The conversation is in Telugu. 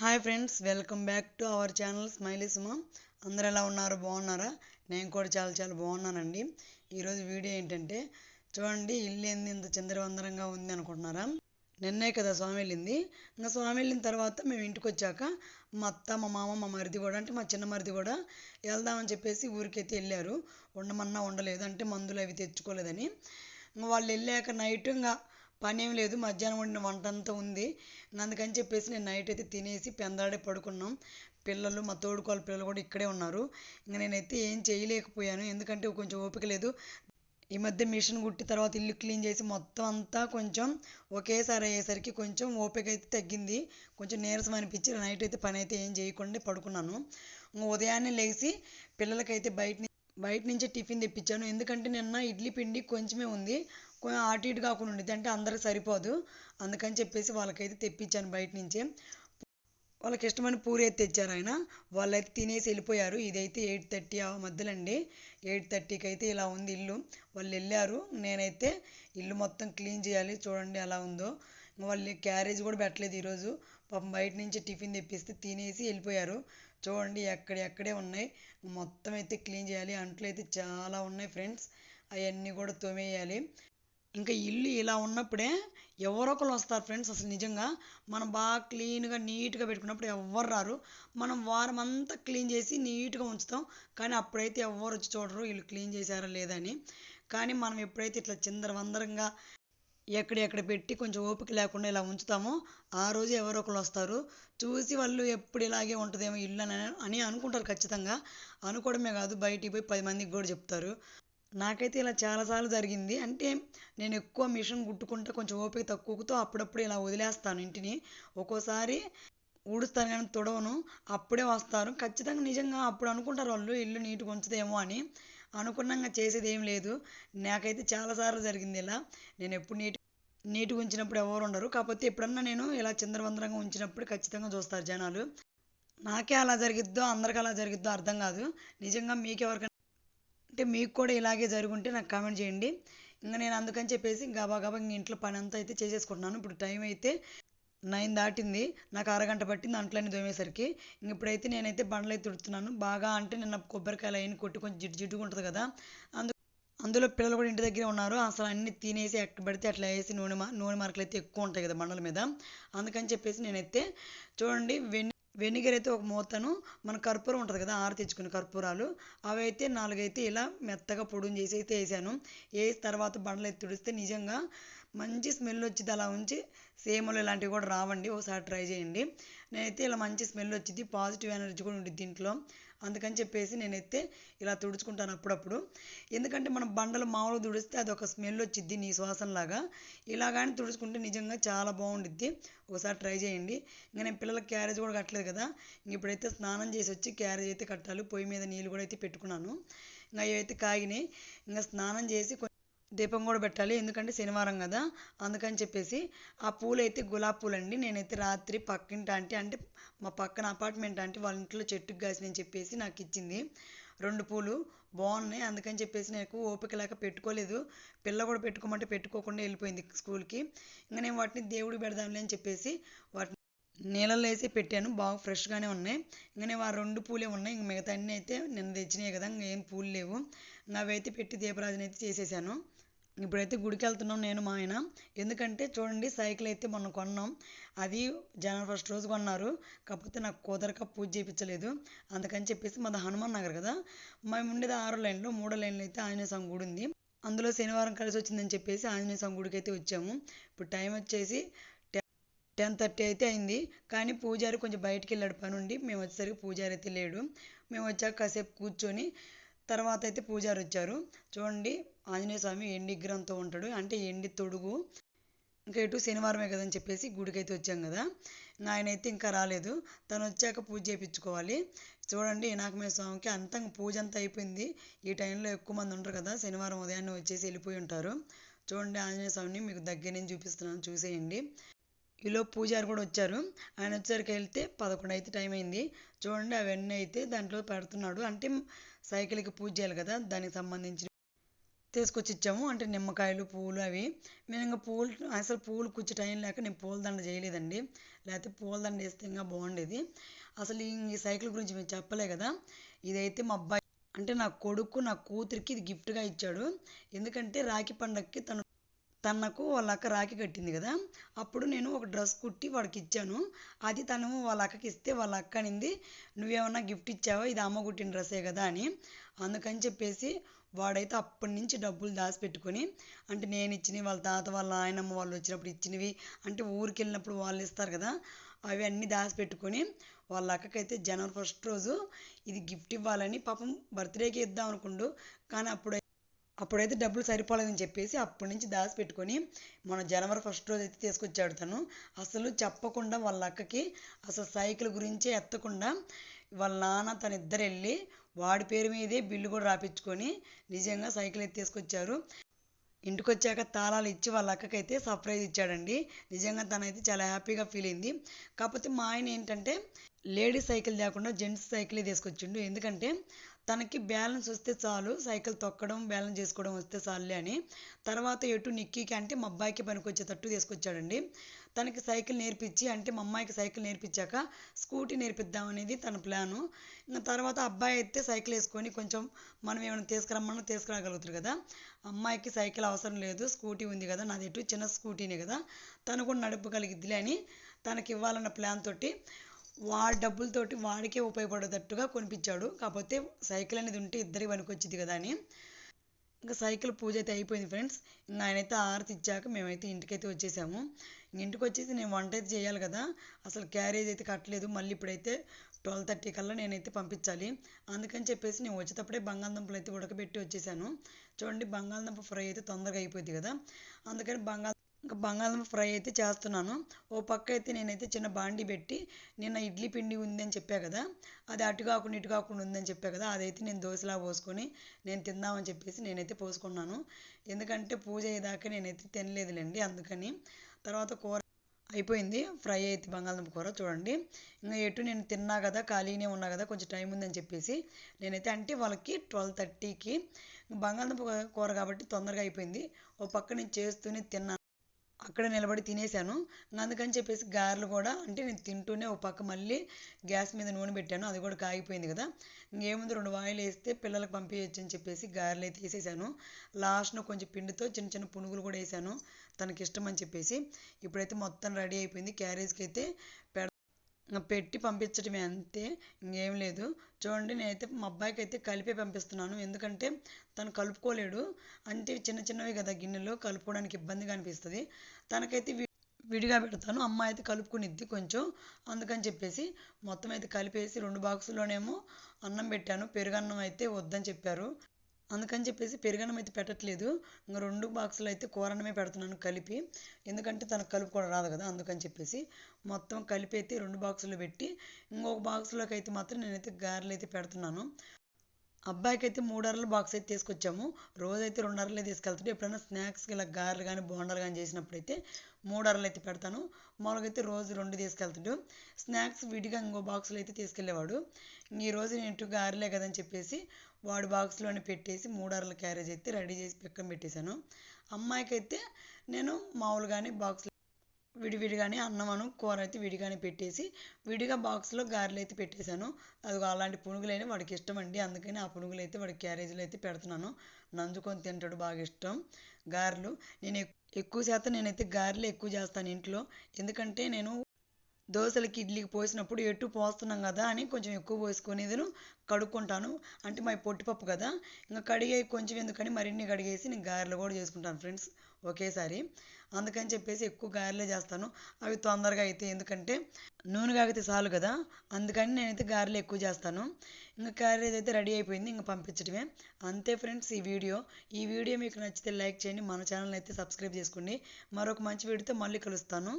Hi friends welcome back to our channel smiley Suma అందరు ఎలా ఉన్నారు? బాగున్నారా? నేను కూడా చాలా చాలా బాగున్నానండి. ఈరోజు వీడియో ఏంటంటే చూడండి ఇల్లు ఏంది ఇంత చిందరవందరంగా ఉంది అనుకుంటున్నారా? నిన్నే కదా స్వామి వెళ్ళింది. ఇంకా స్వామి వెళ్ళిన తర్వాత మేము ఇంటికి వచ్చాక మా అత్త మా మామ మా మరిది కూడా అంటే మా చిన్న మరిది కూడా వెళ్దామని చెప్పేసి ఊరికైతే వెళ్ళారు. ఉండమన్నా ఉండలేదు అంటే మందులు అవి తెచ్చుకోలేదని. వాళ్ళు వెళ్ళాక నైట్ ఇంకా పని ఏం లేదు మధ్యాహ్నం వండిన వంట అంతా ఉంది. అందుకని చెప్పేసి నేను నైట్ అయితే తినేసి పెందాడే పడుకున్నాం. పిల్లలు మా తోడుకోళ్ళ పిల్లలు కూడా ఇక్కడే ఉన్నారు. ఇంకా నేనైతే ఏం చేయలేకపోయాను. ఎందుకంటే కొంచెం ఓపిక లేదు. ఈ మధ్య మిషన్ కుట్టి తర్వాత ఇల్లు క్లీన్ చేసి మొత్తం అంతా కొంచెం ఒకేసారి అయ్యేసరికి కొంచెం ఓపిక అయితే తగ్గింది. కొంచెం నీరసం అనిపించి నైట్ అయితే పని అయితే ఏం చేయకుండా పడుకున్నాను. ఉదయాన్నే లేచి పిల్లలకైతే బయట బయట నుంచి టిఫిన్ తెప్పించాను. ఎందుకంటే నిన్న ఇడ్లీ పిండి కొంచెమే ఉంది. కొంచెం అటు ఇటు కాకుండా ఉండిద్ది. అంటే అందరికి సరిపోదు. అందుకని చెప్పేసి వాళ్ళకైతే తెప్పించాను బయట నుంచే. వాళ్ళకి ఇష్టమైన పూరి అయితే తెచ్చారు ఆయన. వాళ్ళైతే తినేసి వెళ్ళిపోయారు. ఇదైతే ఎయిట్ థర్టీ ఆ మధ్యలో అండి. ఎయిట్ థర్టీకి అయితే ఇలా ఉంది ఇల్లు. వాళ్ళు వెళ్ళారు. నేనైతే ఇల్లు మొత్తం క్లీన్ చేయాలి. చూడండి ఎలా ఉందో. వాళ్ళు క్యారేజ్ కూడా పెట్టలేదు ఈరోజు. పాపం బయట నుంచి టిఫిన్ తెప్పిస్తే తినేసి వెళ్ళిపోయారు. చూడండి ఎక్కడెక్కడే ఉన్నాయి. మొత్తం అయితే క్లీన్ చేయాలి. అంట్లు అయితే చాలా ఉన్నాయి ఫ్రెండ్స్. అవన్నీ కూడా తోమేయాలి. ఇంకా ఇల్లు ఇలా ఉన్నప్పుడే ఎవరో ఒకరు వస్తారు ఫ్రెండ్స్ అసలు నిజంగా. మనం బాగా క్లీన్గా నీట్గా పెట్టుకున్నప్పుడు ఎవ్వరు రారు. మనం వారం అంతా క్లీన్ చేసి నీట్గా ఉంచుతాం. కానీ అప్పుడైతే ఎవరు వచ్చి చూడరు వీళ్ళు క్లీన్ చేశారా లేదని కానీ మనం ఎప్పుడైతే ఇట్లా చిందరవందరంగా ఎక్కడెక్కడ పెట్టి కొంచెం ఓపిక లేకుండా ఇలా ఉంచుతామో ఆ రోజు ఎవరో ఒకరు వస్తారు. చూసి వాళ్ళు ఎప్పుడు ఇలాగే ఉంటుందేమో ఇల్లు అని అని అనుకుంటారు ఖచ్చితంగా. అనుకోవడమే కాదు బయటికి పోయి పది మందికి కూడా చెప్తారు. నాకైతే ఇలా చాలాసార్లు జరిగింది. అంటే నేను ఎక్కువ మిషన్ కుట్టుకుంటే కొంచెం ఓపిక తక్కువతో అప్పుడప్పుడు ఇలా వదిలేస్తాను ఇంటిని. ఒక్కోసారి ఊడుస్తాను కానీ తుడవను అప్పుడే వస్తారు. ఖచ్చితంగా నిజంగా అప్పుడు అనుకుంటారు వాళ్ళు ఇల్లు నీట్గా ఉంచుదేమో అని. అనుకున్నాక చేసేది ఏం లేదు. నాకైతే చాలాసార్లు జరిగింది ఇలా. నేను ఎప్పుడు నీట్ నీట్గా ఉంచినప్పుడు ఎవరు ఉండరు. కాకపోతే ఎప్పుడన్నా నేను ఇలా చిందరవందరంగా ఉంచినప్పుడు ఖచ్చితంగా చూస్తారు జనాలు. నాకే అలా జరిగిద్దో అందరికి అలా జరిగిద్దో అర్థం కాదు. నిజంగా మీకు ఎవరికైనా అంటే మీకు కూడా ఇలాగే జరుగుంటే నాకు కామెంట్ చేయండి. ఇంకా నేను అందుకని చెప్పేసి గబా గబా ఇంక ఇంట్లో పని అంతా అయితే చేసేసుకుంటున్నాను. ఇప్పుడు టైం అయితే నైన్ దాటింది. నాకు అరగంట పట్టింది అంట్లన్నీ దోమేసరికి ఇంక ఇప్పుడైతే నేనైతే బండ్లు అయితే తుడుతున్నాను బాగా అంటే నిన్న కొబ్బరికాయలు అయిన కొట్టి కొంచెం జిడ్డు జిడ్డుగా ఉంటుంది కదా. అందు అందులో పిల్లలు కూడా ఇంటి దగ్గరే ఉన్నారు. అసలు అన్ని తినేసి ఎక్కడ పడితే అట్లా వేసి నూనె నూనె మార్కులు అయితే ఎక్కువ ఉంటాయి కదా బండల మీద. అందుకని చెప్పేసి నేనైతే చూడండి వెన్ని వెనిగర్ అయితే ఒక మూతను మన కర్పూరం ఉంటుంది కదా ఆరు తెచ్చుకున్న కర్పూరాలు. అవి అయితే నాలుగైతే ఇలా మెత్తగా పొడుని చేసి అయితే వేసాను. వేసి తర్వాత బండలు అయితే తుడిస్తే నిజంగా మంచి స్మెల్ వచ్చింది అలా ఉంచి సేమలు ఇలాంటివి కూడా రావండి ఒకసారి ట్రై చేయండి. నేనైతే ఇలా మంచి స్మెల్ వచ్చింది పాజిటివ్ ఎనర్జీ కూడా ఉంటుంది దీంట్లో అందుకని చెప్పేసి నేనైతే ఇలా తుడుచుకుంటాను అప్పుడప్పుడు. ఎందుకంటే మనం బండలు మామూలుగా తుడిస్తే అది ఒక స్మెల్ వచ్చిద్ది నీ శ్వాసంలాగా ఇలా కానీ తుడుచుకుంటే నిజంగా చాలా బాగుండిద్ది. ఒకసారి ట్రై చేయండి. ఇంకా నేను పిల్లలకి క్యారేజ్ కూడా కట్టలేదు కదా. ఇంక ఇప్పుడైతే స్నానం చేసి వచ్చి క్యారేజ్ అయితే కట్టాలి. పొయ్యి మీద నీళ్ళు కూడా అయితే పెట్టుకున్నాను. ఇంకా అవి అయితే కాగినాయి. ఇంకా స్నానం చేసి దీపం కూడా పెట్టాలి. ఎందుకంటే శనివారం కదా. అందుకని చెప్పేసి ఆ పూలు అయితే గులాబీ పూలు అండి నేనైతే రాత్రి పక్కింటి ఆంటీ అంటే మా పక్కన అపార్ట్మెంట్ ఆంటీ వాళ్ళ ఇంట్లో చెట్టుకు కాసినని చెప్పేసి నాకు ఇచ్చింది. రెండు పూలు బాగున్నాయి. అందుకని చెప్పేసి నాకు ఓపిక లేక పెట్టుకోలేదు. పిల్ల కూడా పెట్టుకోమంటే పెట్టుకోకుండా వెళ్ళిపోయింది స్కూల్కి. ఇంకా నేను వాటిని దేవుడికి పెడదాంలే అని చెప్పేసి వాటిని నీళ్ళల్లో వేసి పెట్టాను. బాగా ఫ్రెష్గానే ఉన్నాయి. ఇంకా నేను ఆ రెండు పూలే ఉన్నాయి. ఇంక మిగతా అన్నీ అయితే నిన్న తెచ్చినాయి కదా ఇంకా ఏం పూలు లేవు. అవైతే పెట్టి దీపరాజుని అయితే చేసేసాను. ఇప్పుడైతే గుడికి వెళ్తున్నాం నేను మా ఆయన. ఎందుకంటే చూడండి సైకిల్ అయితే మొన్న కొన్నాం. అది జనవరి ఫస్ట్ రోజు కొన్నారు. కాకపోతే నాకు కుదరక పూజ చేయించలేదు. అందుకని చెప్పేసి మాది హనుమాన్ నగర్ కదా. మేము ఉండేది ఆరో లైన్లో మూడో లైన్లో అయితే ఆంజనేయ స్వామి గుడి ఉంది. అందులో శనివారం కలిసి వచ్చిందని చెప్పేసి ఆంజనేయ స్వామి గుడికి అయితే వచ్చాము. ఇప్పుడు టైం వచ్చేసి టెన్ థర్టీ అయితే అయింది. కానీ పూజారి కొంచెం బయటికి వెళ్ళాడు పని ఉండి మేము వచ్చేసరికి పూజారి అయితే లేడు. మేము వచ్చాక కాసేపు కూర్చొని తర్వాత అయితే పూజారి వచ్చారు. చూడండి ఆంజనేయ స్వామి ఎండి విగ్రహంతో ఉంటాడు. అంటే ఎండి తొడుగు. ఇంకా ఎటు శనివారమే కదని చెప్పేసి గుడికి అయితే వచ్చాం కదా. ఆయన అయితే ఇంకా రాలేదు. తను వచ్చాక పూజ చేయించుకోవాలి. చూడండి వినాయకమయ స్వామికి అంతా పూజ అంతా అయిపోయింది. ఈ టైంలో ఎక్కువ మంది ఉంటారు కదా. శనివారం ఉదయాన్నే వచ్చేసి వెళ్ళిపోయి ఉంటారు. చూడండి ఆంజనేయ స్వామిని మీకు దగ్గర నుంచి చూపిస్తున్నాను. చూసేయండి. ఈలో పూజారి కూడా వచ్చారు. ఆయన వచ్చేసరికి వెళ్తే పదకొండు అయితే టైం అయింది. చూడండి అవన్నీ అయితే దాంట్లో పెడుతున్నాడు. అంటే సైకిల్కి పూజ చేయాలి కదా దానికి సంబంధించి తీసుకొచ్చి ఇచ్చాము. అంటే నిమ్మకాయలు పూలు అవి. మేము ఇంకా పూలు అసలు పూలు కుచ్చి టైం లేక నేను పూలదండ చేయలేదండి. లేకపోతే పూలదండ వేస్తే ఇంకా బాగుండేది. అసలు ఈ సైకిల్ గురించి మేము చెప్పలే కదా. ఇదైతే మా అబ్బాయి అంటే నా కొడుకు నా కూతురికి ఇది గిఫ్ట్గా ఇచ్చాడు. ఎందుకంటే రాఖీ పండగకి తను తనకు వాళ్ళ అక్క రాఖీ కట్టింది కదా అప్పుడు నేను ఒక డ్రెస్ కుట్టి వాడికి ఇచ్చాను. అది తను వాళ్ళ అక్కకి ఇస్తే వాళ్ళ అక్క అనింది నువ్వేమన్నా గిఫ్ట్ ఇచ్చావా? ఇది అమ్మ కుట్టిన డ్రెస్సే కదా అని. అందుకని చెప్పేసి వాడైతే అప్పటి నుంచి డబ్బులు దాచిపెట్టుకొని అంటే నేను ఇచ్చినవి వాళ్ళ తాత వాళ్ళ నాయనమ్మ వాళ్ళు వచ్చినప్పుడు ఇచ్చినవి అంటే ఊరికి వెళ్ళినప్పుడు వాళ్ళు ఇస్తారు కదా అవి అన్నీ దాచిపెట్టుకొని వాళ్ళ అక్కకైతే జనవరి ఫస్ట్ రోజు ఇది గిఫ్ట్ ఇవ్వాలని పాపం బర్త్డేకి ఇద్దాం అనుకుండు కానీ అప్పుడు అప్పుడైతే డబ్బులు సరిపోలేదని చెప్పేసి అప్పటి నుంచి దాచిపెట్టుకొని మన జనవరి ఫస్ట్ రోజు అయితే తీసుకొచ్చాడు తను. అసలు చెప్పకుండా వాళ్ళ అక్కకి అసలు సైకిల్ గురించే ఎత్తకుండా వాళ్ళ నాన్న తన ఇద్దరు వెళ్ళి వాడి పేరు మీదే బిల్లు కూడా రాపించుకొని నిజంగా సైకిల్ అయితే తీసుకొచ్చారు. ఇంటికి వచ్చాక తాళాలు ఇచ్చి వాళ్ళ అక్కకైతే సర్ప్రైజ్ ఇచ్చాడండి. నిజంగా తనైతే చాలా హ్యాపీగా ఫీల్ అయింది. కాకపోతే మా ఆయన ఏంటంటే లేడీస్ సైకిల్ లేకుండా జెంట్స్ సైకిలే తీసుకొచ్చిండు. ఎందుకంటే తనకి బ్యాలెన్స్ వస్తే చాలు సైకిల్ తొక్కడం బ్యాలెన్స్ చేసుకోవడం వస్తే చాలులే అని. తర్వాత ఎటు నిక్కీకి అంటే మా అబ్బాయికి పనికొచ్చేటట్టు తీసుకొచ్చాడండి. తనకి సైకిల్ నేర్పించి అంటే మా అమ్మాయికి సైకిల్ నేర్పించాక స్కూటీ నేర్పిద్దాం అనేది తన ప్లాను. ఇంకా తర్వాత అబ్బాయి అయితే సైకిల్ వేసుకొని కొంచెం మనం ఏమైనా తీసుకురమ్మన్నా తీసుకురాగలుగుతారు కదా. అమ్మాయికి సైకిల్ అవసరం లేదు స్కూటీ ఉంది కదా నాది ఎటు చిన్న స్కూటీనే కదా. తను కూడా నడపగలిగిద్దిలే అని తనకి ఇవ్వాలన్న ప్లాన్ తోటి వాడి డబ్బులతోటి వాడికే ఉపయోగపడేటట్టుగా కొనిపించాడు. కాకపోతే సైకిల్ అనేది ఉంటే ఇద్దరికి పనికొచ్చింది కదా అని. ఇంకా సైకిల్ పూజ అయితే అయిపోయింది ఫ్రెండ్స్. ఇంకా ఆయనైతే ఆరతి ఇచ్చాక మేమైతే ఇంటికైతే వచ్చేసాము. ఇంటికి వచ్చేసి నేను వంట అయితే చేయాలి కదా. అసలు క్యారేజ్ అయితే కట్టలేదు. మళ్ళీ ఇప్పుడైతే ట్వెల్వ్ థర్టీ కల్లా నేనైతే పంపించాలి. అందుకని చెప్పేసి నేను వచ్చేటప్పుడే బంగాళదుంపలు అయితే ఉడకబెట్టి వచ్చేసాను. చూడండి బంగాళదుంప ఫ్రై అయితే తొందరగా అయిపోద్ది కదా. అందుకని బంగాళ ఇంకా బంగాళదుంప ఫ్రై అయితే చేస్తున్నాను. ఓ పక్క అయితే నేనైతే చిన్న బాండి పెట్టి నిన్న ఇడ్లీ పిండి ఉంది అని చెప్పా కదా అది అటు కాకుండా ఇటు కాకుండా ఉందని చెప్పా కదా అదైతే నేను దోశలా పోసుకొని నేను తిందామని చెప్పేసి నేనైతే పోసుకున్నాను. ఎందుకంటే పూజ అయ్యేదాకా నేనైతే తినలేదులేండి అందుకని. తర్వాత కూర అయిపోయింది. ఫ్రై అయితే బంగాళదుంప కూర చూడండి. ఇంకా ఎటు నేను తిన్నా కదా ఖాళీనే ఉన్నా కదా కొంచెం టైం ఉందని చెప్పేసి నేనైతే అంటే వాళ్ళకి ట్వెల్వ్ థర్టీకి బంగాళదుంప కూర కాబట్టి తొందరగా అయిపోయింది. ఓ పక్క నేను చేస్తూనే తిన్నాను. అక్కడ నిలబడి తినేసాను అందుకని చెప్పేసి గారెలు కూడా అంటే నేను తింటూనే ఒక పక్క మళ్ళీ గ్యాస్ మీద నూనె పెట్టాను. అది కూడా కాగిపోయింది కదా. ఇంకేముంది రెండు వాయిలు వేస్తే పిల్లలకు పంపించచ్చు అని చెప్పేసి గారెలు అయితే వేసేసాను. లాస్ట్ను కొంచెం పిండితో చిన్న చిన్న పునుగులు కూడా వేసాను. తనకి ఇష్టం అని చెప్పేసి. ఇప్పుడైతే మొత్తం రెడీ అయిపోయింది. క్యారేజ్కి అయితే పెట్టి పంపించడమే అంతే ఇంకేం లేదు. చూడండి నేనైతే మా అబ్బాయికి అయితే కలిపే పంపిస్తున్నాను. ఎందుకంటే తను కలుపుకోలేడు. అంటే చిన్న చిన్నవి కదా గిన్నెలో కలుపుకోవడానికి ఇబ్బందిగా అనిపిస్తుంది. తనకైతే విడిగా పెడతాను. అమ్మ అయితే కలుపుకునిద్ది కొంచెం. అందుకని చెప్పేసి మొత్తం అయితే కలిపేసి రెండు బాక్సుల్లోనేమో అన్నం పెట్టాను. పెరుగన్నం అయితే వద్దని చెప్పారు. అందుకని చెప్పేసి పెరుగన్నం అయితే పెట్టట్లేదు. ఇంకా రెండు బాక్సులు అయితే కూరన్నమే పెడుతున్నాను కలిపి. ఎందుకంటే తనకు కూడా రాదు కదా అందుకని చెప్పేసి. మొత్తం కలిపి అయితే రెండు బాక్సులు పెట్టి ఇంకొక బాక్స్లోకి అయితే మాత్రం నేనైతే గారెలు అయితే పెడుతున్నాను. అబ్బాయికి అయితే మూడు అరల బాక్స్ అయితే తీసుకొచ్చాము. రోజైతే రెండు అరలే తీసుకెళ్తాడు ఎప్పుడైనా స్నాక్స్ ఇలా గారెలు కానీ బోండాలు కానీ చేసినప్పుడు అయితే మూడు అరలు అయితే పెడతాను. మామూలుగా అయితే రోజు రెండు తీసుకెళ్తాడు. స్నాక్స్ విడిగా ఇంకో బాక్స్లో అయితే తీసుకెళ్ళేవాడు. ఈ రోజు నేను ఇటు గారెలే కదని చెప్పేసి వాడు బాక్స్లోనే పెట్టేసి మూడు అరల క్యారేజ్ అయితే రెడీ చేసి పక్కన పెట్టేశాను. అమ్మాయికి అయితే నేను మామూలుగానే బాక్స్ విడివిడిగానే అన్నమను కూర అయితే విడిగానే పెట్టేసి విడిగా బాక్స్లో గారెలు అయితే పెట్టేశాను. అది అలాంటి పునుగులైనా వాడికి ఇష్టం అండి అందుకని ఆ పునుగులు అయితే వాడికి క్యారేజీలో అయితే పెడుతున్నాను. నంజుకొని తింటాడు బాగా ఇష్టం. గారెలు నేను ఎక్కువ శాతం నేనైతే గారెలు ఎక్కువ చేస్తాను ఇంట్లో. ఎందుకంటే నేను దోశలకి ఇడ్లీకి పోసినప్పుడు ఎటు పోస్తున్నాం కదా అని కొంచెం ఎక్కువ పోసుకునేది కడుక్కుంటాను. అంటే మా పొట్టిపప్పు కదా. ఇంకా కడిగే కొంచెం ఎందుకని మరిన్ని కడిగేసి నేను గారెలు కూడా చేసుకుంటాను ఫ్రెండ్స్. ఒకేసారి అందుకని చెప్పేసి ఎక్కువ గారెలే చేస్తాను. అవి తొందరగా అయితే ఎందుకంటే నూనె కాగితే చాలు కదా. అందుకని నేనైతే గారెలు ఎక్కువ చేస్తాను. ఇంకా క్యారేజ్ అయితే రెడీ అయిపోయింది ఇంకా పంపించడమే. అంతే ఫ్రెండ్స్ ఈ వీడియో. ఈ వీడియో మీకు నచ్చితే లైక్ చేయండి. మన ఛానల్ అయితే సబ్స్క్రైబ్ చేసుకోండి. మరొక మంచి వీడియోతో మళ్ళీ కలుస్తాను.